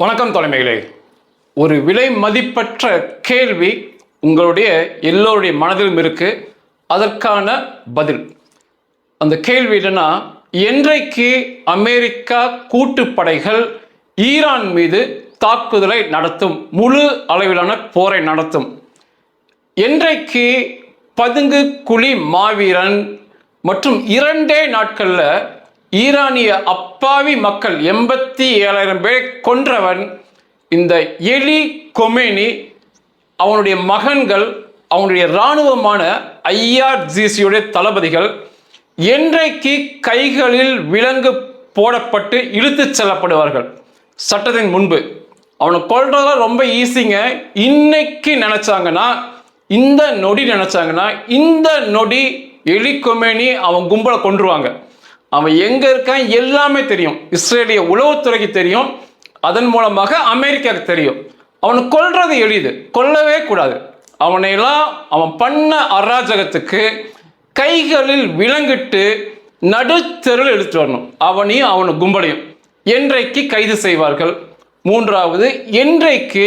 வணக்கம் தலைமைகளே. ஒரு விலை மதிப்பற்ற கேள்வி உங்களுடைய எல்லோருடைய மனதிலும் இருக்கு. அதற்கான பதில். அந்த கேள்வி என்னன்னா என்றைக்கு அமெரிக்கா கூட்டுப்படைகள் ஈரான் மீது தாக்குதலை நடத்தும் முழு அளவிலான போரை நடத்தும்? என்றைக்கு பதுங்கு குழி மாவீரன் மற்றும் இரண்டே நாட்களில் ஈரானிய அப்பாவி மக்கள் எண்பத்தி ஏழாயிரம் பேரை கொன்றவன் இந்த எலி கொமேனி அவனுடைய மகன்கள் அவனுடைய இராணுவமான ஐஆர்ஜிசியுடைய தளபதிகள் என்றைக்கு கைகளில் விலங்கு போடப்பட்டு இழுத்துச் செல்லப்படுவார்கள்? சட்டத்தின் முன்பு. அவனை கொள்றதெல்லாம் ரொம்ப ஈஸிங்க இன்னைக்கு நினச்சாங்கன்னா இந்த நொடி நினச்சாங்கன்னா இந்த நொடி எலி கொமேனி அவன் கும்பலை கொன்றுவாங்க. அவன் எங்கே இருக்கான் எல்லாமே தெரியும். இஸ்ரேலிய உளவுத்துறைக்கு தெரியும். அதன் மூலமாக அமெரிக்காவுக்கு தெரியும். அவனை கொல்றது எளிது. கொல்லவே கூடாது. அவனையெல்லாம் அவன் பண்ண அராஜகத்துக்கு கைகளில் விலங்கிட்டு நடுத்தெருள் எடுத்து வரணும். அவனையும் அவன் கும்பலையும் என்றைக்கு கைது செய்வார்கள்? மூன்றாவது என்றைக்கு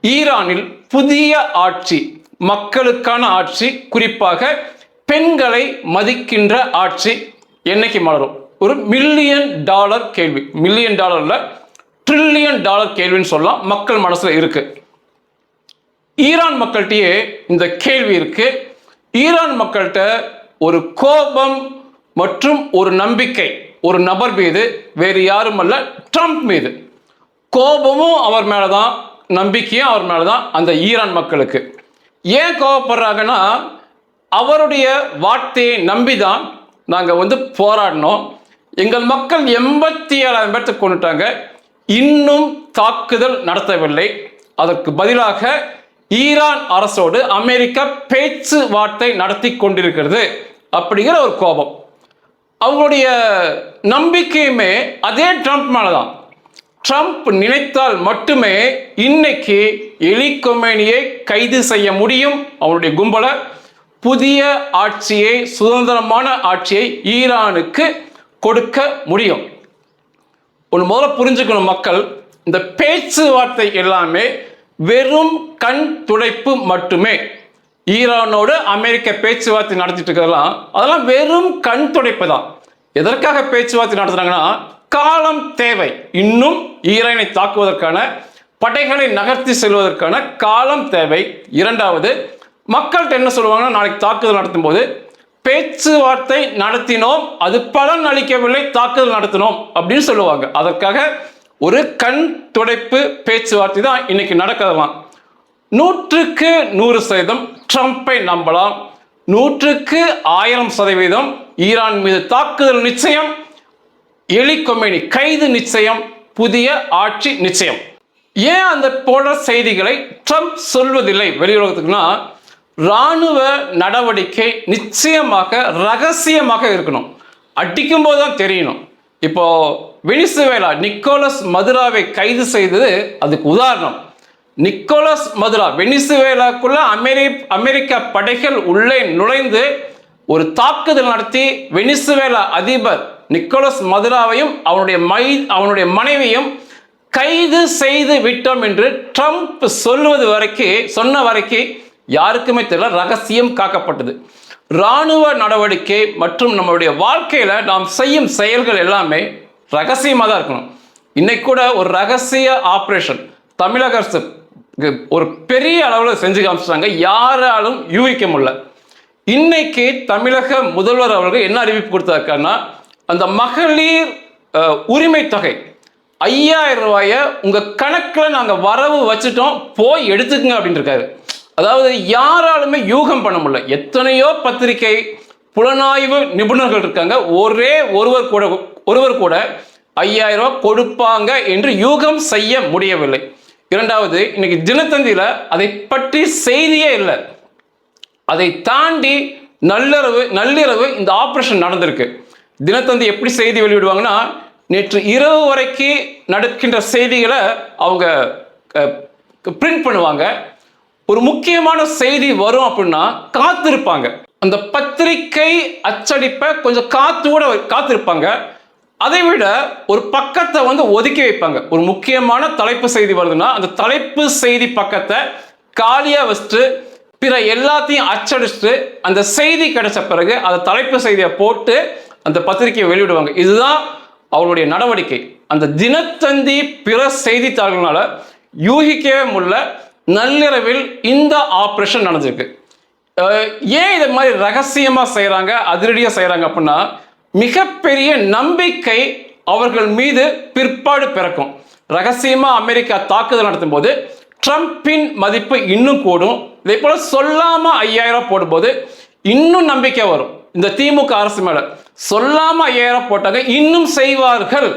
ஈரானில் புதிய ஆட்சி மக்களுக்கான ஆட்சி குறிப்பாக பெண்களை மதிக்கின்ற ஆட்சி என்னைக்கு மலரும் ஒரு மில்லியன் டாலர் கேள்வி. மில்லியன் டாலர்ல ட்ரில்லியன் டாலர் கேள்வின்னு சொல்லலாம். மக்கள் மனசுல இருக்கு. ஈரான் மக்கள்கிட்டயே இந்த கேள்வி இருக்கு. ஈரான் மக்கள்கிட்ட ஒரு கோபம் மற்றும் ஒரு நம்பிக்கை ஒரு நபர் மீது வேறு யாரும் அல்ல ட்ரம்ப் மீது. கோபமும் அவர் மேலே தான் நம்பிக்கையும் அவர் மேலே தான் அந்த ஈரான் மக்களுக்கு. ஏன் கோபப்படுறாங்கன்னா அவருடைய வார்த்தையை நம்பி தான் நாங்கள் வந்து போராடினோம். எங்கள் மக்கள் எண்பத்தி ஏழாயிரம் பேர்த்து கொண்டுட்டாங்க. இன்னும் தாக்குதல் நடத்தவில்லை. அதற்கு பதிலாக ஈரான் அரசோடு அமெரிக்கா பேச்சுவார்த்தை நடத்தி கொண்டிருக்கிறது அப்படிங்கிற ஒரு கோபம். அவங்களுடைய நம்பிக்கையுமே அதே ட்ரம்ப் மேலே தான் ட்ரம்ப் நினைத்தால் மட்டுமே இன்னைக்கு எலி கொமேனியை கைது செய்ய முடியும். அவருடைய கும்பலை புதிய ஆட்சியை சுதந்திரமான ஆட்சியை ஈரானுக்கு கொடுக்க முடியும். ஒன்று முதல்ல புரிஞ்சுக்கணும் மக்கள் இந்த பேச்சுவார்த்தை எல்லாமே வெறும் கண் துடைப்பு மட்டுமே. ஈரானோடு அமெரிக்க பேச்சுவார்த்தை நடத்திட்டு இருக்கிறதெல்லாம் அதெல்லாம் வெறும் கண் துடைப்பு தான். எதற்காக பேச்சுவார்த்தை நடத்துறாங்கன்னா காலம் தேவை. இன்னும் ஈரானை தாக்குவதற்கான படைகளை நகர்த்தி செல்வதற்கான காலம் தேவை. இரண்டாவது மக்கள்கிட்ட என்ன சொல்லுவாங்கன்னா நாளைக்கு தாக்குதல் நடத்தும் போது பேச்சுவார்த்தை நடத்தினோம் அது பலன் அளிக்கவில்லை தாக்குதல் நடத்தினோம் அப்படின்னு சொல்லுவாங்க. அதற்காக ஒரு கண் துடைப்பு பேச்சுவார்த்தை தான் இன்னைக்கு நடக்கலாம் நூற்றுக்கு நூறு சதவீதம் ட்ரம்ப்பை நம்பலாம். நூற்றுக்கு ஆயிரம் சதவீதம் ஈரான் மீது தாக்குதல் நிச்சயம் எலி கொமேனி கைது நிச்சயம் புதிய ஆட்சி நிச்சயம். ஏன் அந்த போல செய்திகளை ட்ரம்ப் சொல்வதில்லை வெளியுலகத்துக்குன்னா இராணுவ நடவடிக்கை நிச்சயமாக ரகசியமாக இருக்கணும். அடிக்கும் போது தான் தெரியணும். இப்போ வெனிசுவேலா நிக்கோலஸ் மதுராவை கைது செய்தது அதுக்கு உதாரணம். நிக்கோலஸ் மதுரா வெனிசுவேலாக்குள்ள அமெரி அமெரிக்க படைகள் உள்ளே நுழைந்து ஒரு தாக்குதல் நடத்தி வெனிசுவேலா அதிபர் நிக்கோலஸ் மதுராவையும் அவனுடைய மை அவனுடைய மனைவியும் கைது செய்து விட்டோம் என்று ட்ரம்ப் சொல்வது வரைக்கும் சொன்ன வரைக்கும் யாருக்குமே தெரியல ரகசியம் காக்கப்பட்டது. இராணுவ நடவடிக்கை மற்றும் நம்மளுடைய வாழ்க்கையில் நாம் செய்யும் செயல்கள் எல்லாமே ரகசியமாக தான் இருக்கணும். இன்னைக்கு கூட ஒரு ரகசிய ஆப்ரேஷன் தமிழக அரசு ஒரு பெரிய அளவில் செஞ்சு காமிச்சிட்டாங்க. யாராலும் யூகிக்க முடியல. இன்னைக்கு தமிழக முதல்வர் அவர்கள் என்ன அறிவிப்பு கொடுத்தாருக்காருன்னா அந்த மகளிர் உரிமை தொகை ஐயாயிரம் ரூபாய உங்கள் கணக்கில் நாங்கள் வரவு வச்சுட்டோம் போய் எடுத்துக்கங்க அப்படின்னு இருக்காரு அதாவது யாராலுமே யூகம் பண்ண முடியல. எத்தனையோ பத்திரிகை புலனாய்வு நிபுணர்கள் இருக்காங்க. ஒரே ஒருவர் கூட ஒருவர் கூட ஐயாயிரம் ரூபாய் கொடுப்பாங்க என்று யூகம் செய்ய முடியவில்லை. இரண்டாவது இன்னைக்கு தினத்தந்தியில அதை பற்றி செய்தியே இல்லை. அதை தாண்டி நள்ளிரவு நள்ளிரவு இந்த ஆபரேஷன் நடந்திருக்கு. தினத்தந்தி எப்படி செய்தி வெளியிடுவாங்கன்னா நேற்று இரவு வரைக்கும் நடக்கின்ற செய்திகளை அவங்க பிரிண்ட் பண்ணுவாங்க. ஒரு முக்கியமான செய்தி வரும் அப்படின்னா காத்திருப்பாங்க. அந்த பத்திரிக்கை அச்சடிப்பை கொஞ்சம் காத்து கூட காத்திருப்பாங்க. அதை விட ஒரு பக்கத்தை வந்து ஒதுக்கி வைப்பாங்க. ஒரு முக்கியமான தலைப்பு செய்தி வருதுன்னா அந்த தலைப்பு செய்தி பக்கத்தை காலியாக வச்சுட்டு பிற எல்லாத்தையும் அச்சடிச்சுட்டு அந்த செய்தி கிடைச்ச பிறகு அந்த தலைப்பு செய்தியை போட்டு அந்த பத்திரிகையை வெளியிடுவாங்க. இதுதான் அவருடைய நடவடிக்கை. அந்த தினத்தந்தி பிற செய்தித்தாள்களால யூகிக்கவே முடியல. நள்ளிரவில் இந்த ஆப்ரேஷன் நடந்திருக்கு. ஏன் இதை மாதிரி ரகசியமாக செய்கிறாங்க அதிரடியாக செய்கிறாங்க அப்படின்னா மிகப்பெரிய நம்பிக்கை அவர்கள் மீது பிற்பாடு பிறக்கும். ரகசியமாக அமெரிக்கா தாக்குதல் நடத்தும் போது ட்ரம்பின் மதிப்பு இன்னும் கூடும். இதே போல் சொல்லாமல் ஐயாயிரம் போடும்போது இன்னும் நம்பிக்கை வரும். இந்த திமுக அரசு மேலே. சொல்லாமல் ஐயாயிரம் போட்டாங்க இன்னும் செய்வார்கள்.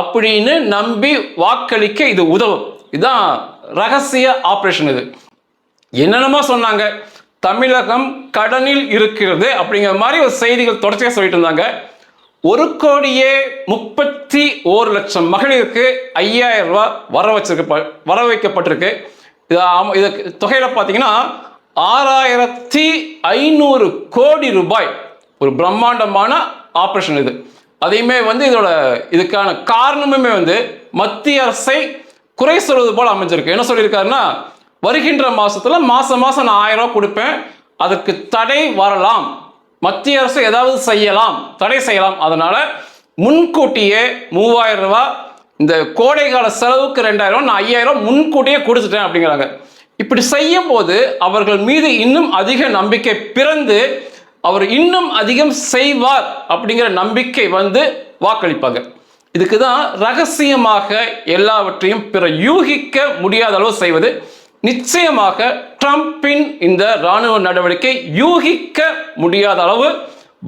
அப்படின்னு நம்பி வாக்களிக்க இது உதவும். இதுதான் ரகசிய ஆப்ரேஷன் இது. என்னென்னமோ சொன்னாங்க. தமிழகம் கடனில் இருக்கிறது அப்படிங்கிற மாதிரி ஒரு செய்திகள் தொடர்ச்சியாக சொல்லிட்டு இருந்தாங்க. ஒரு கோடியே முப்பத்தி ஓரு லட்சம் மகளிருக்கு ஐயாயிரம் ரூபாய் வர வச்சிருக்க வர வைக்கப்பட்டிருக்கு. இது ஆம- இது தொகையில் பார்த்தீங்கன்னா ஆறாயிரத்தி ஐநூறு கோடி ரூபாய் ஒரு பிரம்மாண்டமான ஆப்ரேஷன் இது. அதையுமே வந்து இதோட இதுக்கான காரணமுமே வந்து மத்திய அரசை குறை சொல்வது போல் அமைஞ்சிருக்கு. என்ன சொல்லியிருக்காருன்னா வருகின்ற மாசத்துல மாசம் மாசம் நான் ஆயிரம் ரூபாய் கொடுப்பேன். அதற்கு தடை வரலாம். மத்திய அரசு ஏதாவது செய்யலாம். தடை செய்யலாம். அதனால முன்கூட்டியே மூவாயிரம் ரூபாய் இந்த கோடை கால செலவுக்கு ரெண்டாயிரம் நான் ஐயாயிரம் முன்கூட்டியே கொடுத்துட்டேன் அப்படிங்கிறாங்க. இப்படி செய்யும் போது அவர்கள் மீது இன்னும் அதிக நம்பிக்கை பிறந்து அவர் இன்னும் அதிகம் செய்வார் அப்படிங்கிற நம்பிக்கை வந்து வாக்களிப்பாங்க. இதுக்கு தான் ரகசியமாக எல்லாவற்றையும் பிற யூகிக்க முடியாத அளவு செய்வது. நிச்சயமாக ட்ரம்பின் இந்த ராணுவ நடவடிக்கை யூகிக்க முடியாத அளவு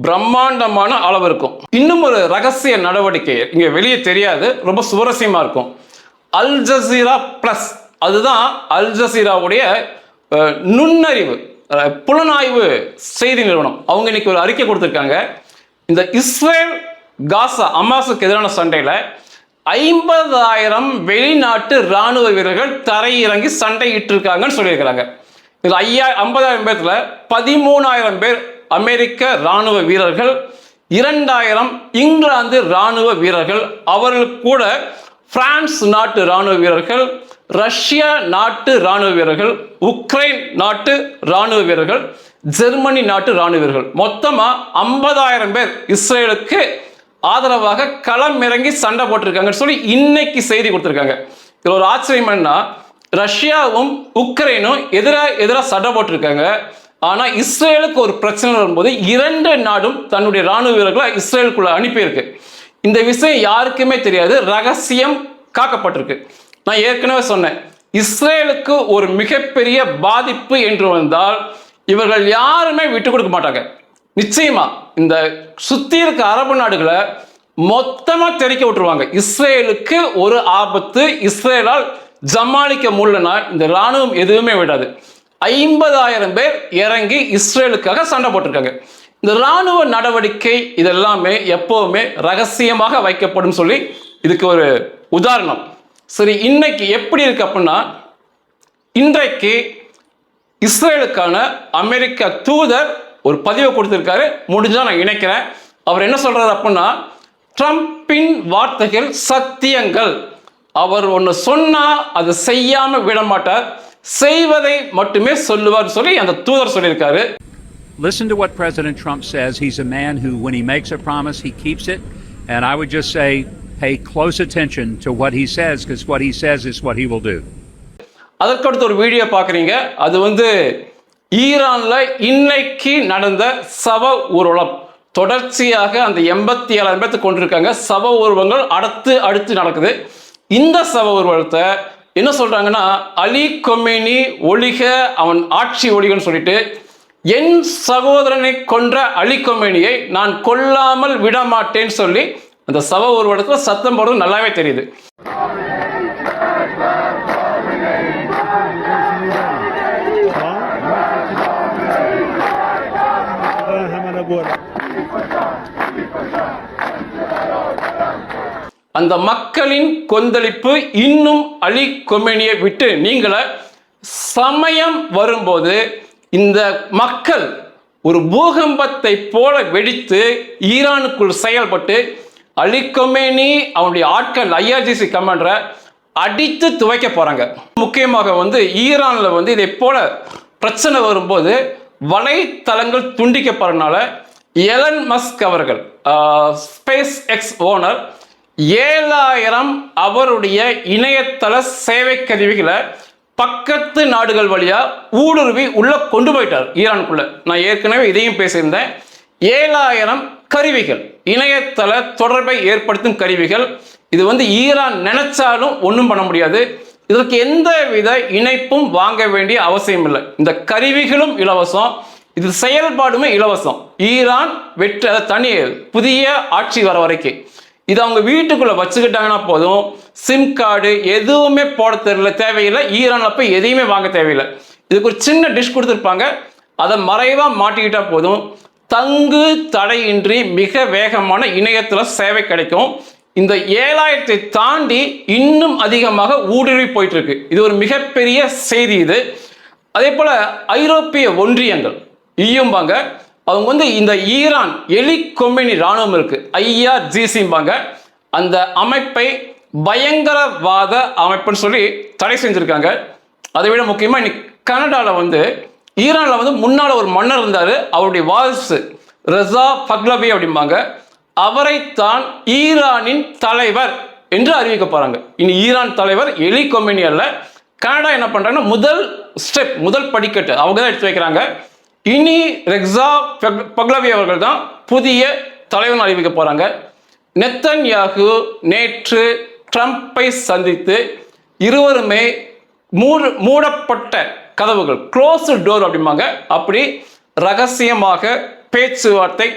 பிரம்மாண்டமான அளவு இருக்கும். இன்னும் ஒரு ரகசிய நடவடிக்கை இங்கே வெளியே தெரியாது ரொம்ப சுவாரஸ்யமாக இருக்கும். அல் ஜசீரா பிளஸ் அதுதான் அல் ஜசீராவுடைய நுண்ணறிவு புலனாய்வு செய்தி நிறுவனம். அவங்க இன்னைக்கு ஒரு அறிக்கை கொடுத்துருக்காங்க. இந்த இஸ்ரேல் காசா அமாசுக்கு எதிரான சண்டையில் ஐம்பதாயிரம் வெளிநாட்டு ராணுவ வீரர்கள் தரையிறங்கி சண்டையிட்டு இருக்காங்கன்னு சொல்லியிருக்கிறாங்க. இதில் ஐயா ஐம்பதாயிரம் பேர்த்தில் பதிமூணாயிரம் பேர் அமெரிக்க ராணுவ வீரர்கள் இரண்டாயிரம் இங்கிலாந்து ராணுவ வீரர்கள் அவர்கள் கூட பிரான்ஸ் நாட்டு ராணுவ வீரர்கள் ரஷ்யா நாட்டு ராணுவ வீரர்கள் உக்ரைன் நாட்டு ராணுவ வீரர்கள் ஜெர்மனி நாட்டு ராணுவ வீரர்கள். மொத்தமாக ஐம்பதாயிரம் பேர் இஸ்ரேலுக்கு ஆதரவாக களம் இறங்கி சண்டை போட்டிருக்காங்கன்னு சொல்லி இன்னைக்கு செய்தி கொடுத்துருக்காங்க. இதில் ஒரு ஆச்சரியம் என்ன ரஷ்யாவும் உக்ரைனும் எதிராக எதிராக சண்டை போட்டிருக்காங்க. ஆனால் இஸ்ரேலுக்கு ஒரு பிரச்சனை வரும்போது இரண்டு நாடும் தன்னுடைய ராணுவ வீரர்களை இஸ்ரேலுக்குள்ள அனுப்பியிருக்கு. இந்த விஷயம் யாருக்குமே தெரியாது ரகசியம் காக்கப்பட்டிருக்கு. நான் ஏற்கனவே சொன்னேன் இஸ்ரேலுக்கு ஒரு மிகப்பெரிய பாதிப்பு என்று வந்தால் இவர்கள் யாருமே விட்டு கொடுக்க மாட்டாங்க. நிச்சயமா இந்த சுத்தி இருக்க அரபு நாடுகளை மொத்தமா தெரிக்க விட்டுருவாங்க. இஸ்ரேலுக்கு ஒரு ஆபத்து. இஸ்ரேலால் ஜமாளிக்க முடியலன்னா இந்த ராணுவம் எதுவுமே விடாது. ஐம்பதாயிரம் பேர் இறங்கி இஸ்ரேலுக்காக சண்டை போட்டிருக்காங்க. இந்த ராணுவ நடவடிக்கை இதெல்லாமே எப்பவுமே ரகசியமாக வைக்கப்படும் சொல்லி இதுக்கு ஒரு உதாரணம். சரி இன்னைக்கு எப்படி இருக்கு அப்படின்னா இன்றைக்கு இஸ்ரேலுக்கான அமெரிக்க தூதர் ஒரு பதிவை கொடுத்திருக்காரு முடிஞ்சா நான் இணைக்கிறேன் அவர் என்ன சொல்றாரு அப்படின்னா ட்ரம்பின் வார்த்தைகள் சத்தியங்கள் அவர் ஒன்று சொன்னா அதை செய்யாம விட மாட்டார் செய்வதை மட்டுமே சொல்லுவார் சொல்லி அந்த தூதர் சொல்லியிருக்காரு Listen to what President Trump says. He's a man who, when he makes a promise, he keeps it. And I would just say, pay close attention to what he says, because what he says is what he will do. அதற்கடுத்து ஒரு video பார்க்குறீங்க அது வந்து ஈரான்ல இன்னைக்கு நடந்த சவ ஊர்வலம். தொடர்ச்சியாக அந்த எண்பத்தி ஏழாயிரம் பேர்த்து கொண்டிருக்காங்க. சவ ஊர்வலங்கள் அடுத்து அடுத்து நடக்குது. இந்த சவ ஊர்வலத்தை என்ன சொல்றாங்கன்னா அலி கொமேனி ஒழிக அவன் ஆட்சி ஒழிகன்னு சொல்லிட்டு என் சகோதரனை கொன்ற அலி கொமேனியை நான் கொல்லாமல் விடமாட்டேன்னு சொல்லி அந்த சவ ஊர்வலத்தில் சத்தம் போடுறது நல்லாவே தெரியுது. அந்த மக்களின் கொந்தளிப்பு இன்னும் அலி கொமேனியை விட்டு நீங்கள சமயம் வரும்போது இந்த மக்கள் ஒரு பூகம்பத்தை போல வெடித்து ஈரானுக்குள் செயல்பட்டு அலி கொமேனி அவனுடைய ஆட்கள் ஐஆர்ஜிசி கமாண்டரை அடித்து துவைக்க போகிறாங்க முக்கியமாக வந்து ஈரானில் வந்து இதை போல பிரச்சனை வரும்போது வலைத்தளங்கள் துண்டிக்கப்படுறதுனால எலன் மஸ்க் அவர்கள் ஸ்பேஸ் எக்ஸ் ஓனர் ஏழாயிரம் அவருடைய இணையதள சேவை கருவிகளை பக்கத்து நாடுகள் வழியா ஊடுருவி உள்ள கொண்டு போயிட்டார் ஈரானுக்குள்ள. நான் ஏற்கனவே இதையும் பேசியிருந்தேன். ஏழாயிரம் கருவிகள் இணையதள தொடர்பை ஏற்படுத்தும் கருவிகள். இது வந்து ஈரான் நினைச்சாலும் ஒன்றும் பண்ண முடியாது. இதற்கு எந்த வித இணைப்பும் வாங்க வேண்டிய அவசியம் இல்லை. இந்த கருவிகளும் இலவசம் இது செயல்பாடுமே இலவசம். ஈரான் வெற்றி அதை தனி புதிய ஆட்சி வர வரைக்கும். இது அவங்க வீட்டுக்குள்ளே வச்சுக்கிட்டாங்கன்னா போதும். சிம் கார்டு எதுவுமே போட தெரியல தேவையில்லை. ஈரானில் போய் எதையுமே வாங்க தேவையில்லை. இதுக்கு ஒரு சின்ன டிஷ் கொடுத்துருப்பாங்க. அதை மறைவாக மாட்டிக்கிட்டால் போதும். தங்கு தடையின்றி மிக வேகமான இணையத்தில் சேவை கிடைக்கும். இந்த ஏழாயிரத்தை தாண்டி இன்னும் அதிகமாக ஊடுருவி போயிட்டு இருக்கு இது ஒரு மிகப்பெரிய செய்தி இது. அதே போல் ஐரோப்பிய ஒன்றியங்கள் ஈயும்பாங்க அவங்க வந்து இந்த ஈரான் எலி கொம்மினி ராணுவம் இருக்கு. ஐஆர்ஜிசிம்பாங்க அந்த அமைப்பை பயங்கரவாத அமைப்புன்னு சொல்லி தடை செஞ்சுருக்காங்க. அதை விட முக்கியமா இன்னைக்கு கனடாவில் வந்து ஈரானில் வந்து முன்னால் ஒரு மன்னர் இருந்தார். அவருடைய வாரிசு ரசா பக்லவி அப்படிம்பாங்க. அவரைத்தான் ஈரானின் தலைவர் என்று அறிவிக்க போகிறாங்க இனி ஈரான் தலைவர் எலி கொமினி அல்ல. கனடா என்ன பண்ணுறாங்கன்னா முதல் ஸ்டெப் முதல் படிக்கட்டு. அவங்க தான் எடுத்து வைக்கிறாங்க. இனி ரெக்ஸா பக்- பக்லவி அவர்கள் தான் புதிய தலைவன் அறிவிக்க போறாங்க. நெத்தன்யாகு நேற்று ட்ரம்ப்பை சந்தித்து இருவருமே மூடு மூடப்பட்ட கதவுகள் க்ளோஸ் டோர் அப்படிம்பாங்க. அப்படி ரகசியமாக பேச்சுவார்த்தை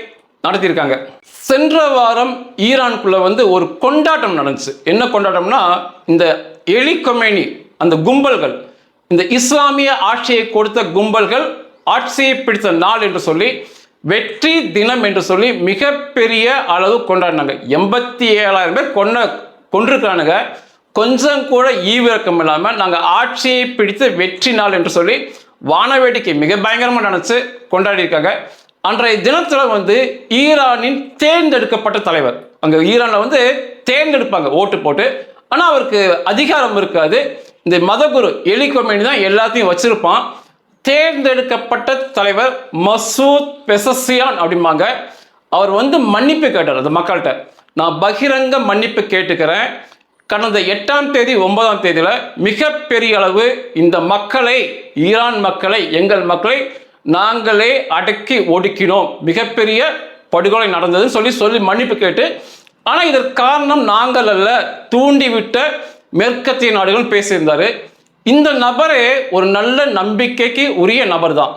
நடத்தியிருக்காங்க. சென்ற வாரம் ஈரானுக்குள்ள வந்து ஒரு கொண்டாட்டம் நடந்துச்சு. என்ன கொண்டாட்டம்னா இந்த எலி கொமேனி அந்த கும்பல்கள் இந்த இஸ்லாமிய ஆட்சியை கொடுத்த கும்பல்கள் ஆட்சியை பிடித்த நாள் என்று சொல்லி வெற்றி தினம் என்று சொல்லி மிகப்பெரிய அளவு கொண்டாடினாங்க. எண்பத்தி ஏழாயிரம் பேர் கொண்ட கொண்டிருக்கிறானுங்க கொஞ்சம் கூட ஈவிரக்கம் இல்லாமல் நாங்கள் ஆட்சியை பிடித்த வெற்றி நாள் என்று சொல்லி வானவேடிக்கை மிக பயங்கரமாக நினச்சி கொண்டாடியிருக்காங்க. அன்றைய தினத்தில் வந்து ஈரானின் தேர்ந்தெடுக்கப்பட்ட தலைவர். அங்கே ஈரானில் வந்து தேர்ந்தெடுப்பாங்க ஓட்டு போட்டு. ஆனால் அவருக்கு அதிகாரம் இருக்காது. இந்த மதகுரு எலிகொமேனி தான் எல்லாத்தையும் வச்சுருப்பான். தேர்ந்தெடுக்கப்பட்ட தலைவர் மசூத் பெசசியான் அப்படிம்பாங்க. அவர் வந்து மன்னிப்பு கேட்டார் அந்த மக்கள்கிட்ட. நான் பகிரங்க மன்னிப்பு கேட்டுக்கிறேன். கடந்த எட்டாம் தேதி ஒன்பதாம் தேதியில் மிகப்பெரிய அளவு இந்த மக்களை ஈரான் மக்களை எங்கள் மக்களை நாங்களே அடக்கி ஒடுக்கினோம். மிகப்பெரிய படுகொலை நடந்ததுன்னு சொல்லி சொல்லி மன்னிப்பு கேட்டு ஆனால் இதற்கு காரணம் நாங்கள் அல்ல தூண்டிவிட்ட மேற்கத்திய நாடுகள் பேசியிருந்தார். இந்த நபரே ஒரு நல்ல நம்பிக்கைக்கு உரிய நபர் தான்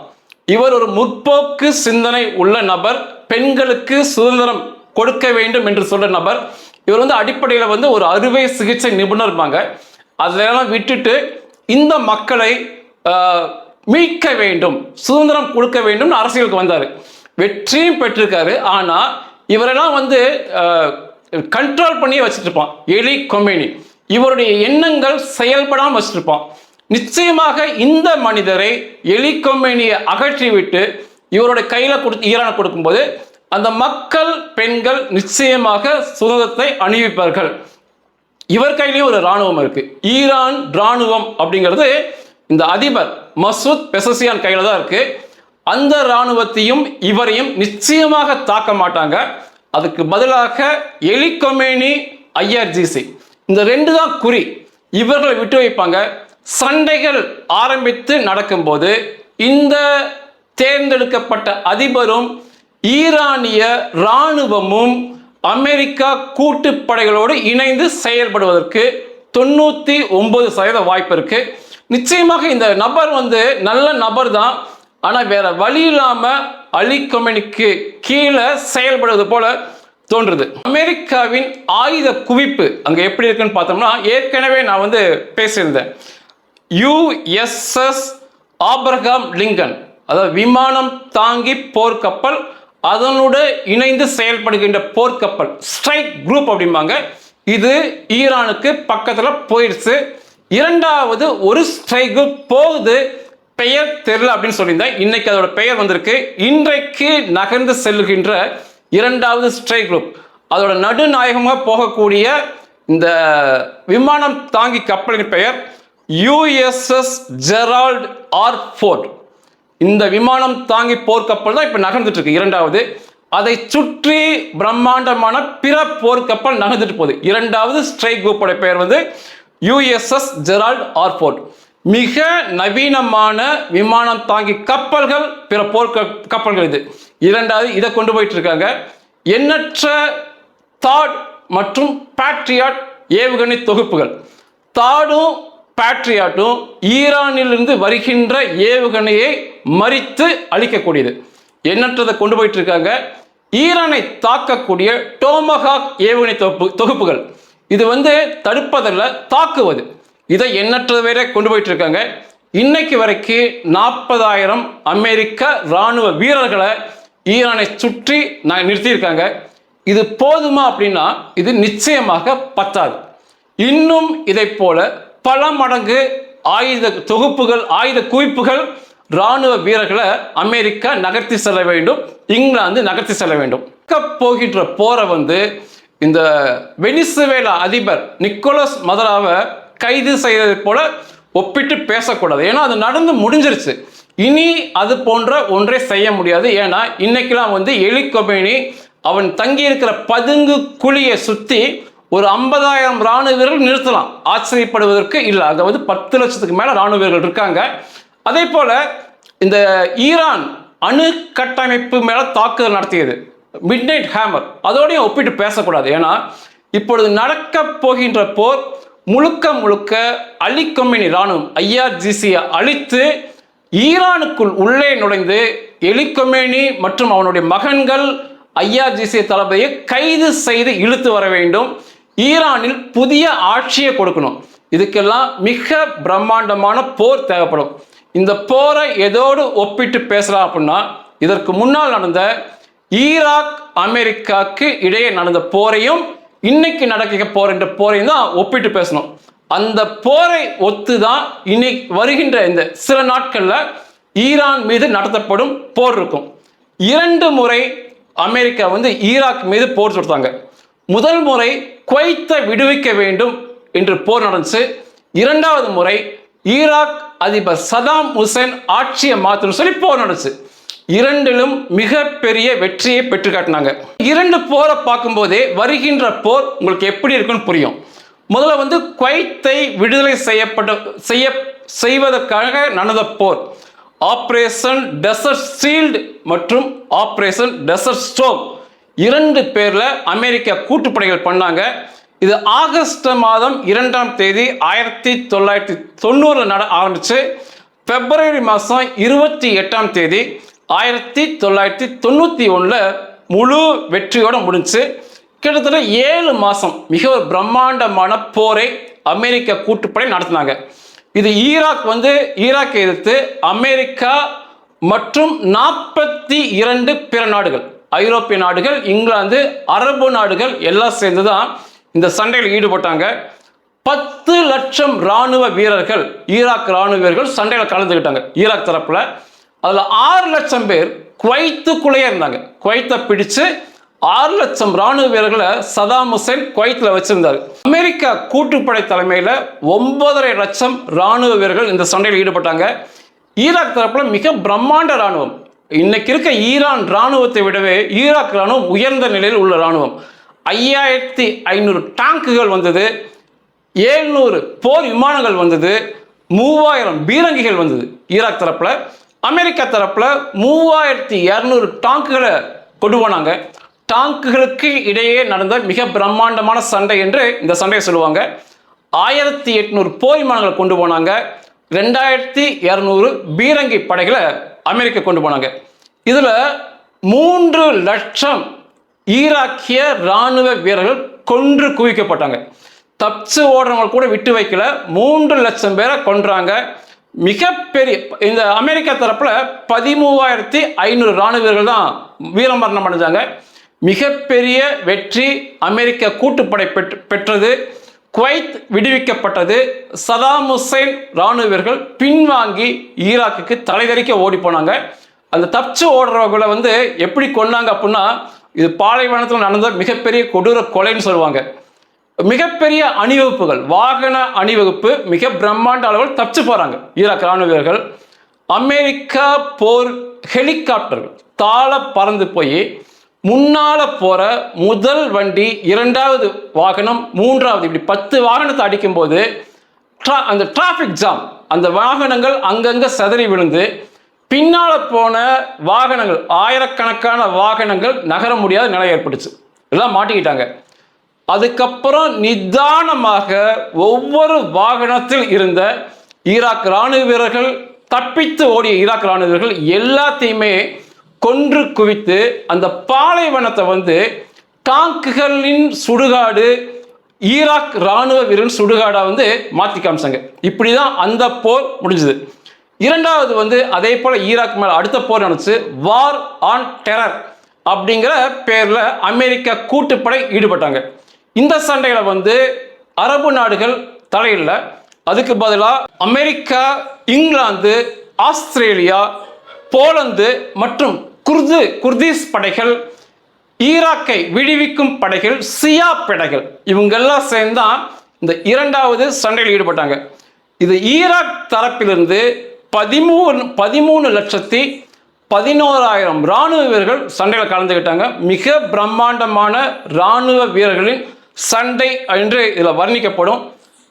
இவர் ஒரு முற்போக்கு சிந்தனை உள்ள நபர் பெண்களுக்கு சுதந்திரம் கொடுக்க வேண்டும் என்று சொல்ற நபர். இவர் வந்து அடிப்படையில் வந்து ஒரு அறுவை சிகிச்சை நிபுணர்பாங்க அதெல்லாம் விட்டுட்டு இந்த மக்களை மீட்க வேண்டும் சுதந்திரம் கொடுக்க வேண்டும் அரசியலுக்கு வந்தார். வெற்றியும் பெற்றிருக்காரு. ஆனால் இவரெல்லாம் வந்து கண்ட்ரோல் பண்ணி வச்சுட்டு இருப்பான். எலி கொமேனி இவருடைய எண்ணங்கள் செயல்படாமல் வச்சிருப்போம் நிச்சயமாக இந்த மனிதரை எலி அகற்றிவிட்டு இவருடைய கையில் கொடுத்து ஈரான கொடுக்கும்போது அந்த மக்கள் பெண்கள் நிச்சயமாக சுதந்திரத்தை அணிவிப்பார்கள். இவர் கையிலேயும் ஒரு ராணுவம் இருக்கு. ஈரான் ராணுவம் அப்படிங்கிறது இந்த அதிபர் மசூத் பெசசியான் கையில தான் இருக்கு. அந்த ராணுவத்தையும் இவரையும் நிச்சயமாக தாக்க மாட்டாங்க. அதுக்கு பதிலாக எலிகொமேனி ஐஆர்ஜிசி. இந்த ரெண்டு தான் குறி. இவர்களை விட்டு வைப்பாங்க. சண்டைகள் ஆரம்பித்து நடக்கும்போது இந்த தேர்ந்தெடுக்கப்பட்ட அதிபரும் ஈரானிய இராணுவமும் அமெரிக்கா கூட்டுப்படைகளோடு இணைந்து செயல்படுவதற்கு தொண்ணூற்றி ஒன்பது சதவீத வாய்ப்பு இருக்கு. நிச்சயமாக இந்த நபர் வந்து நல்ல நபர் தான். ஆனால் வேற வழி இல்லாமல் அலி கம்பெனிக்கு கீழே செயல்படுவது போல தோன்றுது. அமெரிக்காவின் ஆயுத குவிப்பு அங்கே எப்படி இருக்குன்னு பார்த்தோம்னா ஏற்கனவே நான் வந்து பேசியிருந்தேன். யுஎஸ்எஸ் ஆப்ரஹாம் லிங்கன் அதாவது விமானம் தாங்கி போர்க்கப்பல் அதனோட இணைந்து செயல்படுகின்ற போர்க்கப்பல் ஸ்ட்ரைக் குரூப் அப்படிம்பாங்க. இது ஈரானுக்கு பக்கத்தில் போயிடுச்சு இரண்டாவது ஒரு ஸ்ட்ரைக் குரூப் போகுது. பெயர் தெரியல அப்படின்னு சொல்லியிருந்தேன். இன்னைக்கு அதோட பெயர் வந்திருக்கு. இன்றைக்கு நகர்ந்து செல்லுகின்ற இரண்டாவது ஸ்ட்ரைக் குரூப் அதோட நடுநாயகமாக போகக்கூடிய இந்த விமானம் தாங்கி கப்பலின் பெயர் யூஎஸ்எஸ் ஜெரால்ட் ஆர் ஃபோர்ட் இந்த விமானம் தாங்கி போர்க்கப்பல் தான் இப்போ நகர்ந்துட்டு இருக்கு. இரண்டாவது அதை சுற்றி பிரம்மாண்டமான பிற போர்க்கப்பல் நகர்ந்துட்டு போகுது. இரண்டாவது ஸ்ட்ரைக் குரூப்போட பெயர் வந்து யூஎஸ்எஸ் ஜெரால்ட் ஆர்போர்ட் மிக நவீனமான விமானம் தாங்கி கப்பல்கள் பிற போர் கப்பல்கள் இது. இரண்டாவது இதை கொண்டு போயிட்டு இருக்காங்க எண்ணற்ற தாட் மற்றும் பேட்ரியாட் ஏவுகணை தொகுப்புகள். தாடும் பேட்ரியாட்டும் ஈரானிலிருந்து வருகின்ற ஏவுகணையை மறித்து அழிக்கக்கூடியது. எண்ணற்றதை கொண்டு போயிட்டு இருக்காங்க ஈரானை தாக்கக்கூடிய டோமஹாக் ஏவுகணை தொகுப்பு தொகுப்புகள். இது வந்து தடுப்பதல்ல தாக்குவது. இதை எண்ணற்ற வேற கொண்டு போயிட்டு இருக்காங்க இன்னைக்கு வரைக்கும் நாற்பதாயிரம் அமெரிக்க இராணுவ வீரர்களை ஈரானை சுற்றி நான் நிறுத்தியிருக்காங்க. இது போதுமா அப்படின்னா இது நிச்சயமாக பத்தாது. இன்னும் இதை போல பல மடங்கு ஆயுத தொகுப்புகள் ஆயுத குவிப்புகள் ராணுவ வீரர்களை அமெரிக்கா நகர்த்தி செல்ல வேண்டும் இங்கிலாந்து நகர்த்தி செல்ல வேண்டும். போகின்ற போரை வந்து இந்த வெனிசுவேலா அதிபர் நிக்கோலஸ் மதராவை கைது செய்ததை போல ஒப்பிட்டு பேசக்கூடாது. ஏன்னா அது நடந்து முடிஞ்சிருச்சு. இனி அது போன்ற ஒன்றை செய்ய முடியாது. ஏன்னா இன்னைக்கெல்லாம் வந்து எலிகொபேனி அவன் தங்கி இருக்கிற பதுங்கு குழியை சுற்றி ஒரு ஐம்பதாயிரம் ராணுவ வீரர்கள் நிறுத்தலாம். ஆச்சரியப்படுவதற்கு இல்லை. அதாவது வந்து பத்து லட்சத்துக்கு மேலே ராணுவ வீரர்கள் இருக்காங்க. அதே போல் இந்த ஈரான் அணு கட்டமைப்பு மேலே தாக்குதல் நடத்தியது. மிட் நைட் ஹேமர் அதோடையும் ஒப்பிட்டு பேசக்கூடாது. ஏன்னா இப்பொழுது நடக்க போகின்ற போர் முழுக்க முழுக்க அலிகொம்பெனி ராணுவம் ஐஆர்ஜிசியை அழித்து ஈரானுக்குள் உள்ளே நுழைந்து எலிகொமேனி மற்றும் அவனுடைய மகன்கள் ஐஆர்ஜிசி தளபதியை கைது செய்து இழுத்து வர வேண்டும். ஈரானில் புதிய ஆட்சியை கொடுக்கணும். இதுக்கெல்லாம் மிக பிரம்மாண்டமான போர் தேவைப்படும். இந்த போரை எதோடு ஒப்பிட்டு பேசலாம் அப்படின்னா இதற்கு முன்னால் நடந்த ஈராக் அமெரிக்காவுக்கு இடையே நடந்த போரையும் இன்னைக்கு நடக்க போகின்ற போரையும் தான் ஒப்பிட்டு பேசணும். அந்த போரை ஒத்து தான் இனி வருகின்ற இந்த சில நாட்கள்ல ஈரான் மீது நடத்தப்படும் போர் இருக்கும். இரண்டு முறை அமெரிக்கா வந்து ஈராக் மீது போர் தொடுத்தாங்க. முதல் முறை குவைத்தை விடுவிக்க வேண்டும் என்று போர் நடந்துச்சு. இரண்டாவது முறை ஈராக் அதிபர் சதாம் ஹுசேன் ஆட்சியை மாற்றணும் சொல்லி போர் நடந்துச்சு. இரண்டிலும் மிகப்பெரிய வெற்றியை பெற்று காட்டினாங்க இரண்டு போரை பார்க்கும்போதே வருகின்ற போர் உங்களுக்கு எப்படி இருக்குன்னு புரியும். முதல்ல வந்து குவைத்தை விடுதலை செய்யப்பட்ட செய்ய செய்வதற்காக நடந்த போர். ஆப்ரேஷன் டெசர்ட் ஷீல்டு மற்றும் ஆப்ரேஷன் டெசர்ட் ஸ்டோம் இரண்டு பேரில் அமெரிக்கா கூட்டுப்படைகள் பண்ணாங்க. இது ஆகஸ்ட் மாதம் இரண்டாம் தேதி ஆயிரத்தி தொள்ளாயிரத்தி தொண்ணூறு நட ஆரம்பிச்சு பிப்ரவரி மாதம் இருபத்தி எட்டாம் தேதி ஆயிரத்தி தொள்ளாயிரத்தி தொண்ணூற்றி ஒன்றில் முழு வெற்றியோட முடிஞ்சு கிட்டத்தட்ட ஏழு மாதம் மிக ஒரு பிரம்மாண்டமான போரை அமெரிக்க கூட்டுப்படை நடத்தினாங்க. இது ஈராக் வந்து ஈராக்கை எதிர்த்து அமெரிக்கா மற்றும் நாற்பத்தி இரண்டு பிற நாடுகள் ஐரோப்பிய நாடுகள் இங்கிலாந்து அரபு நாடுகள் எல்லாம் சேர்ந்து தான் இந்த சண்டையில் ஈடுபட்டாங்க. பத்து லட்சம் ராணுவ வீரர்கள் ஈராக் ராணுவ வீரர்கள் சண்டையில் கலந்துக்கிட்டாங்க ஈராக் தரப்பில். அதில் ஆறு லட்சம் பேர் குவைத்துக்குள்ளேயே இருந்தாங்க. குவைத்தை பிடிச்சு ஆறு லட்சம் ராணுவ வீரர்களை சதாம் ஹுசேன் குவைத்தில் வச்சிருந்தார். அமெரிக்கா கூட்டுப்படை தலைமையில் ஒன்பதரை லட்சம் ராணுவ வீரர்கள் இந்த சண்டையில் ஈடுபட்டாங்க. ஈராக் தரப்புல மிக பிரம்மாண்ட ராணுவம். இன்னைக்கு இருக்க ஈரான் ராணுவத்தை விடவே ஈராக் ராணுவம் உயர்ந்த நிலையில் உள்ள ராணுவம். ஐயாயிரத்தி ஐநூறு டேங்குகள் வந்தது. ஏழ்நூறு போர் விமானங்கள் வந்தது. மூவாயிரம் பீரங்கிகள் வந்தது ஈராக் தரப்புல. அமெரிக்கா தரப்புல மூவாயிரத்தி இரநூறு டாங்குகளை கொண்டு போனாங்க. டாங்குகளுக்கு இடையே நடந்த மிக பிரம்மாண்டமான சண்டை என்று இந்த சண்டையை சொல்லுவாங்க. ஆயிரத்தி எட்நூறு போர் விமானங்களை கொண்டு போனாங்க. ரெண்டாயிரத்தி இரநூறு பீரங்கி படைகளை அமெரிக்கா கொண்டு போனாங்க. இதில் மூன்று லட்சம் ஈராக்கிய ராணுவ வீரர்கள் கொன்று குவிக்கப்பட்டாங்க. தப்பிச்சு ஓடுறவங்க கூட விட்டு வைக்கல. மூன்று லட்சம் பேரை கொன்றாங்க. மிகப்பெரிய இந்த அமெரிக்கா தரப்பில் பதிமூவாயிரத்தி ஐநூறு ராணுவ வீரர்கள் தான் வீரமரணம் அடைஞ்சாங்க. மிகப்பெரிய வெற்றி அமெரிக்க கூட்டுப்படை பெற்றது. குவைத் விடுவிக்கப்பட்டது. சதாம் ஹுசைன் ராணுவ வீரர்கள் பின்வாங்கி ஈராக்குக்கு தலைதறிக்க ஓடி போனாங்க. அந்த தப்பிச்சு ஓடுறவங்களை வந்து எப்படி கொண்டாங்க அப்படின்னா இது பாலைவனத்தில் நடந்த மிகப்பெரிய கொடூர கொலைன்னு சொல்லுவாங்க. மிகப்பெரிய அணிவகுப்புகள் வாகன அணிவகுப்பு மிக பிரம்மாண்ட அளவில் தப்பிச்சு போகிறாங்க ஈராக் ராணுவ வீரர்கள் அமெரிக்கா போர் ஹெலிகாப்டர்கள் தாள பறந்து போய் முன்னால போற முதல் வண்டி இரண்டாவது வாகனம் மூன்றாவது இப்படி பத்து வாகனத்தை அடிக்கும்போது ட்ரா அந்த டிராஃபிக் ஜாம் அந்த வாகனங்கள் அங்கங்க சிதறி விழுந்து பின்னால போன வாகனங்கள் ஆயிரக்கணக்கான வாகனங்கள் நகர முடியாத நிலை ஏற்பட்டுச்சு. இதெல்லாம் மாட்டிக்கிட்டாங்க. அதுக்கப்புறம் நிதானமாக ஒவ்வொரு வாகனத்தில் இருந்த ஈராக் ராணுவ வீரர்கள் தப்பித்து ஓடிய ஈராக் ராணுவ வீரர்கள் எல்லாத்தையுமே கொன்று குவித்து அந்த பாலைவனத்தை வந்து டாங்குகளின் சுடுகாடு ஈராக் ராணுவ வீரன் சுடுகாடா வந்து மாத்தி காமிச்சாங்க. இப்படிதான் அந்த போர் முடிஞ்சது. இரண்டாவது வந்து அதே போல ஈராக் மேல அடுத்த போர் நடந்துச்சு வார் ஆன் டெரர் அப்படிங்கிற பேர்ல அமெரிக்கா கூட்டுப்படை ஈடுபட்டாங்க. இந்த சண்டையில வந்து அரபு நாடுகள் தலையிடல. அதுக்கு பதிலா அமெரிக்கா இங்கிலாந்து ஆஸ்திரேலியா போலந்து மற்றும் குர்து குர்தீஸ் படைகள் ஈராக்கை விடுவிக்கும் படைகள் சியா படைகள் இவங்கெல்லாம் சேர்ந்தான் இந்த இரண்டாவது சண்டையில் ஈடுபட்டாங்க. இது ஈராக் தரப்பிலிருந்து பதிமூணு பதிமூணு லட்சத்தி பதினோராயிரம் ராணுவ வீரர்கள் சண்டையில் கலந்துக்கிட்டாங்க மிக பிரம்மாண்டமான ராணுவ வீரர்களின் சண்டை என்று இதில் வர்ணிக்கப்படும்.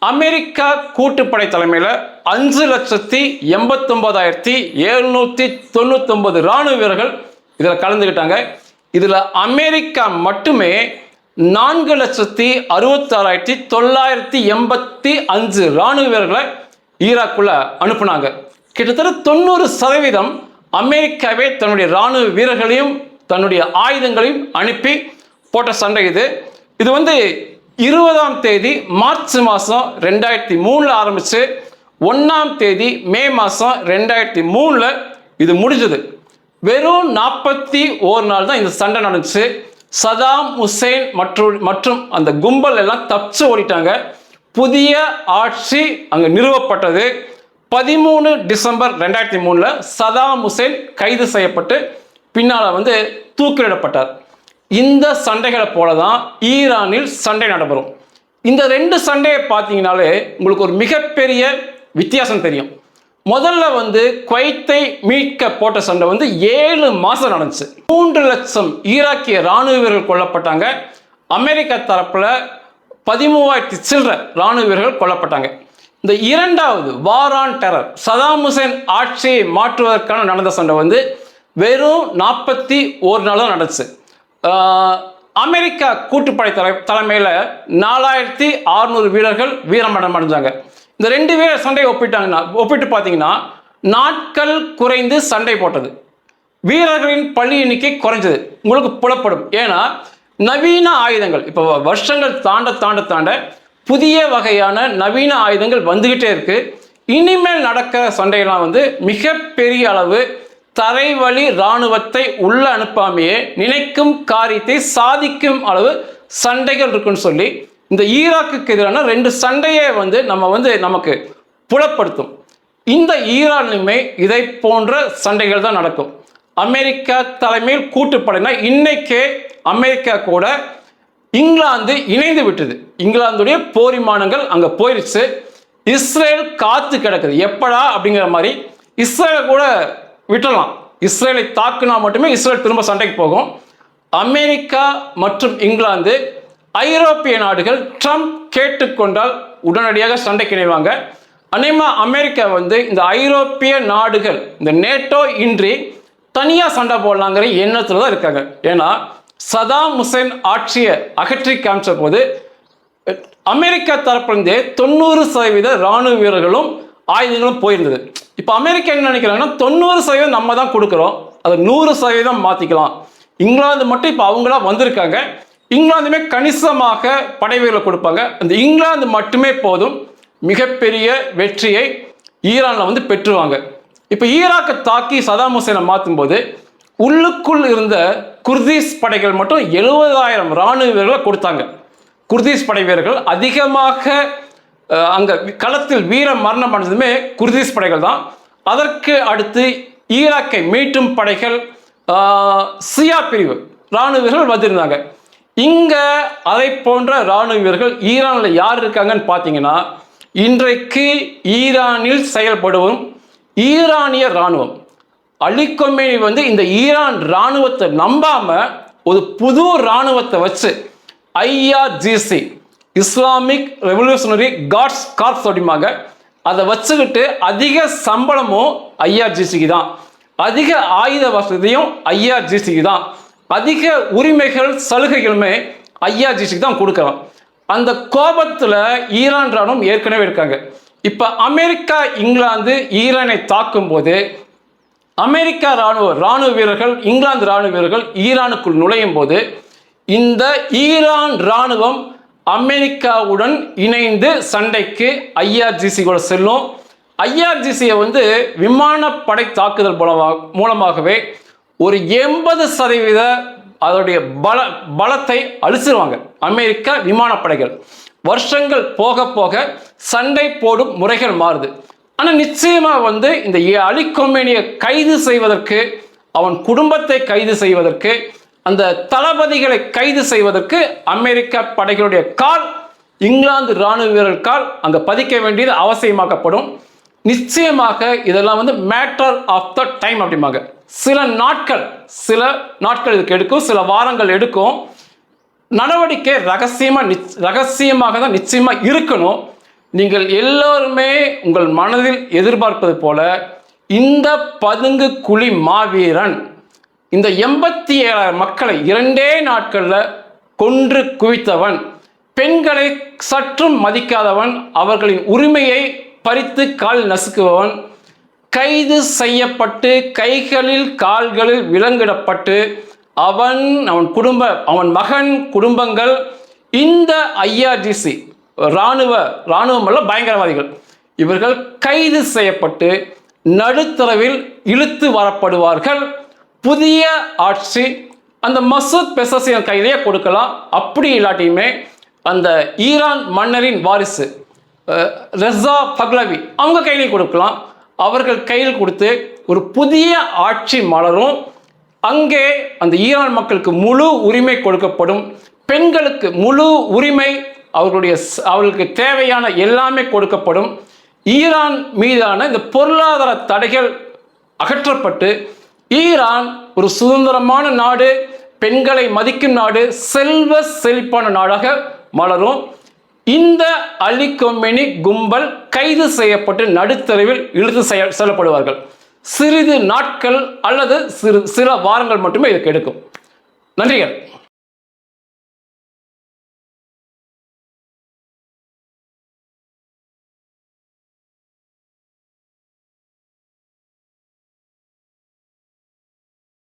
அமெரிக்கா கூட்டுப்படை தலைமையில் அஞ்சு லட்சத்தி எண்பத்தொன்பதாயிரத்தி எழுநூற்றி தொண்ணூத்தொன்பது ராணுவ வீரர்கள் இதில் கலந்துக்கிட்டாங்க இதில் அமெரிக்கா மட்டுமே நான்கு லட்சத்தி அறுபத்தாறாயிரத்தி தொள்ளாயிரத்தி எண்பத்தி அஞ்சு ராணுவ வீரர்களை ஈராக்குள்ள அனுப்புனாங்க. கிட்டத்தட்ட தொண்ணூறு சதவீதம் அமெரிக்காவே தன்னுடைய ராணுவ வீரர்களையும் தன்னுடைய ஆயுதங்களையும் அனுப்பி போட்ட சண்டை இது. இது வந்து இருபதாம் தேதி மார்ச் மாதம் ரெண்டாயிரத்தி மூணில் ஆரம்பித்து ஒன்றாம் தேதி மே மாதம் ரெண்டாயிரத்தி மூணில் இது முடிஞ்சது. வெறும் நாற்பத்தி ஓர் நாள் தான் இந்த சண்டை நடந்துச்சு. சதாம் ஹுசேன் மற்றும் மற்றும் அந்த கும்பல் எல்லாம் தப்பிச்சு ஓடிட்டாங்க. புதிய ஆட்சி அங்கே நிறுவப்பட்டது. பதிமூணு டிசம்பர் ரெண்டாயிரத்தி மூணில் சதாம் ஹுசேன் கைது செய்யப்பட்டு பின்னால் வந்து தூக்கிலிடப்பட்டார். இந்த சண்டைகளை போல தான் ஈரானில் சண்டை நடைபெறும். இந்த ரெண்டு சண்டையை பார்த்தீங்கனாலே உங்களுக்கு ஒரு மிகப்பெரிய வித்தியாசம் தெரியும். முதல்ல வந்து குவைத்தை மீட்க போட்ட சண்டை வந்து ஏழு மாதம் நடந்துச்சு. மூன்று லட்சம் ஈராக்கிய ராணுவ வீரர்கள் கொல்லப்பட்டாங்க. அமெரிக்கா தரப்பில் பதிமூவாயிரத்தி சில்லற ராணுவ வீரர்கள் கொல்லப்பட்டாங்க. இந்த இரண்டாவது வாரான் டெரர் சதாம் ஹுசேன் ஆட்சியை மாற்றுவதற்கான நடந்த சண்டை வந்து வெறும் நாற்பத்தி ஒரு நாள் தான் நடந்துச்சு அமெரிக்கா கூட்டுப்படை தலை தலைமையில் நாலாயிரத்தி அறுநூறு வீரர்கள் வீரமரணம் அடைஞ்சாங்க. இந்த ரெண்டு பேர் சண்டையை ஒப்பிட்டாங்கன்னா ஒப்பிட்டு பார்த்தீங்கன்னா நாட்கள் குறைந்து சண்டை போட்டது. வீரர்களின் பள்ளி எண்ணிக்கை குறைஞ்சது. உங்களுக்கு புலப்படும். ஏன்னா நவீன ஆயுதங்கள் இப்போ வருஷங்கள் தாண்ட தாண்ட தாண்ட புதிய வகையான நவீன ஆயுதங்கள் வந்துகிட்டே இருக்கு. இனிமேல் நடக்கிற சண்டையெல்லாம் வந்து மிகப்பெரிய அளவு தரைவழி இராணுவத்தை உள்ள அனுப்பாமையே நினைக்கும் காரியத்தை சாதிக்கும் அளவு சண்டைகள் இருக்குன்னு சொல்லி இந்த ஈராக்குக்கு எதிரான ரெண்டு சண்டையை வந்து நம்ம வந்து நமக்கு புலப்படுத்தும். இந்த ஈரானிலுமே இதை போன்ற சண்டைகள் தான் நடக்கும். அமெரிக்கா தலைமையில் கூட்டுப்படைனா இன்னைக்கே அமெரிக்கா கூட இங்கிலாந்து இணைந்து விட்டது. இங்கிலாந்துடைய போரிமானங்கள் அங்கே போயிடுச்சு போயிருச்சு. இஸ்ரேல் காத்து கிடக்குது. எப்படா அப்படிங்கிற மாதிரி இஸ்ரேலை கூட விட்டலாம் இஸ்ரேலை தாக்குனா மட்டுமே இஸ்ரேல் திரும்ப சண்டைக்கு போகும். அமெரிக்கா மற்றும் இங்கிலாந்து ஐரோப்பிய நாடுகள் ட்ரம்ப் கேட்டுக்கொண்டால் உடனடியாக சண்டைக்கு இணைவாங்க அனைமா அமெரிக்கா வந்து இந்த ஐரோப்பிய நாடுகள் இந்த நேட்டோ இன்றி தனியாக சண்டை போடலாங்கிற எண்ணத்தில் தான் இருக்காங்க. ஏன்னா சதாம் ஹுசேன் ஆட்சியை அகற்றி காமிச்ச போது அமெரிக்கா தரப்பிலிருந்தே தொண்ணூறு சதவீத ராணுவ வீரர்களும் ஆயுதங்களும் போயிருந்தது. இப்போ அமெரிக்கா என்ன நினைக்கிறாங்கன்னா தொண்ணூறு சதவீதம் நம்ம தான் கொடுக்குறோம். அதை நூறு சதவீதம் மாற்றிக்கலாம் இங்கிலாந்து மட்டும் இப்போ அவங்களா வந்திருக்காங்க. இங்கிலாந்துமே கணிசமாக படை வீரர்களை கொடுப்பாங்க. அந்த இங்கிலாந்து மட்டுமே போதும் மிகப்பெரிய வெற்றியை ஈரானில் வந்து பெற்றுவாங்க. இப்போ ஈராக்கை தாக்கி சதாம் ஹுசேனை மாற்றும் போது உள்ளுக்குள் இருந்த குர்தீஸ் படைகள் மட்டும் எழுபதாயிரம் ராணுவ வீரர்களை கொடுத்தாங்க. குர்தீஸ் படை வீரர்கள் அதிகமாக அங்கே களத்தில் வீர மரணம் அடைந்ததுமே குர்தீஸ் படைகள் தான். அதற்கு அடுத்து ஈராக்கை மீட்டும் படைகள் சியா பிரிவு ராணுவ வீரர்கள் வந்திருந்தாங்க. இங்க அதை போன்ற ராணுவ வீரர்கள் ஈரானில் யார் இருக்காங்கன்னு பார்த்தீங்கன்னா இன்றைக்கு ஈரானில் செயல்படும் ஈரானிய ராணுவம் அலிகொமே வந்து இந்த ஈரான் ராணுவத்தை நம்பாம ஒரு புது ராணுவத்தை வச்சு IRGC Islamic revolutionary guards corps அப்படிம்பாங்க அதை வச்சுக்கிட்டு அதிக சம்பளமும் ஐஆர்ஜிசிக்கு தான். அதிக ஆயுத வசதியும் ஐஆர்ஜிசிக்கு தான். அதிக உரிமைகள் சலுகைகளுமே ஐஆர்ஜிசிக்கு தான் கொடுக்குறோம் அந்த கோபத்தில் ஈரான் ராணுவம் ஏற்கனவே இருக்காங்க. இப்போ அமெரிக்கா இங்கிலாந்து ஈரானை தாக்கும் போது அமெரிக்கா ராணுவ ராணுவ வீரர்கள் இங்கிலாந்து ராணுவ வீரர்கள் ஈரானுக்குள் நுழையும் போது இந்த ஈரான் ராணுவம் அமெரிக்காவுடன் இணைந்து சண்டைக்கு ஐஆர்ஜிசி கூட செல்லும். ஐஆர்ஜிசியை வந்து விமானப்படை தாக்குதல் மூலமாக மூலமாகவே ஒரு எண்பது சதவீத அதோடைய பல பலத்தை அழிச்சிருவாங்க. அமெரிக்க விமானப்படைகள். வருஷங்கள் போக போக சண்டை போடும் முறைகள் மாறுது. ஆனால் நிச்சயமாக வந்து இந்த அலி கொமேனியை கைது செய்வதற்கு அவன் குடும்பத்தை கைது செய்வதற்கு அந்த தளபதிகளை கைது செய்வதற்கு அமெரிக்க படைகளுடைய கால் இங்கிலாந்து ராணுவ வீரர் கால் அங்கே பதிக்க வேண்டியது அவசியமாக்கப்படும். நிச்சயமாக இதெல்லாம் வந்து மேட்டர் ஆஃப் த டைம் அப்படிம்பாங்க. சில நாட்கள் சில நாட்கள் இதுக்கு எடுக்கும் சில வாரங்கள் எடுக்கும். நடவடிக்கை ரகசியமாக நிச் ரகசியமாக தான் நிச்சயமாக இருக்கணும். நீங்கள் எல்லோருமே உங்கள் மனதில் எதிர்பார்ப்பது போல இந்த பதுங்கு குழி மாவீரன் இந்த எண்பத்தி ஏழாயிரம் மக்களை இரண்டே நாட்களில் கொன்று குவித்தவன் பெண்களை சற்றும் மதிக்காதவன் அவர்களின் உரிமையை பறித்து கால் நசுக்குபவன் கைது செய்யப்பட்டு கைகளில் கால்களில் விலங்கிடப்பட்டு அவன் அவன் குடும்ப அவன் மகன் குடும்பங்கள் இந்த ஐஆர்டிசி இராணுவ இராணுவம் அல்ல பயங்கரவாதிகள். இவர்கள் கைது செய்யப்பட்டு நடுத்தரவில் இழுத்து வரப்படுவார்கள். புதிய ஆட்சி அந்த மசூத் பெசசியன் கையிலேயே கொடுக்கலாம். அப்படி இல்லாட்டியுமே அந்த ஈரான் மன்னரின் வாரிசு ரெசா பக்லவி அவங்க கையிலையும் கொடுக்கலாம். அவர்கள் கையில் கொடுத்து ஒரு புதிய ஆட்சி மலரும். அங்கே அந்த ஈரான் மக்களுக்கு முழு உரிமை கொடுக்கப்படும். பெண்களுக்கு முழு உரிமை அவர்களுடைய அவர்களுக்கு தேவையான எல்லாமே கொடுக்கப்படும். ஈரான் மீதான இந்த பொருளாதார தடைகள் அகற்றப்பட்டு ஈரான் ஒரு சுதந்திரமான நாடு பெண்களை மதிக்கும் நாடு செல்வ செழிப்பான நாடாக மலரும். இந்த அலி கும்பல் கைது செய்யப்பட்டு நடுத்தரவில் இழுத்து செய்ய செல்லப்படுவார்கள். சிறிது நாட்கள் அல்லது சிறு சில வாரங்கள் மட்டுமே இதுக்கு எடுக்கும். நன்றிகள்.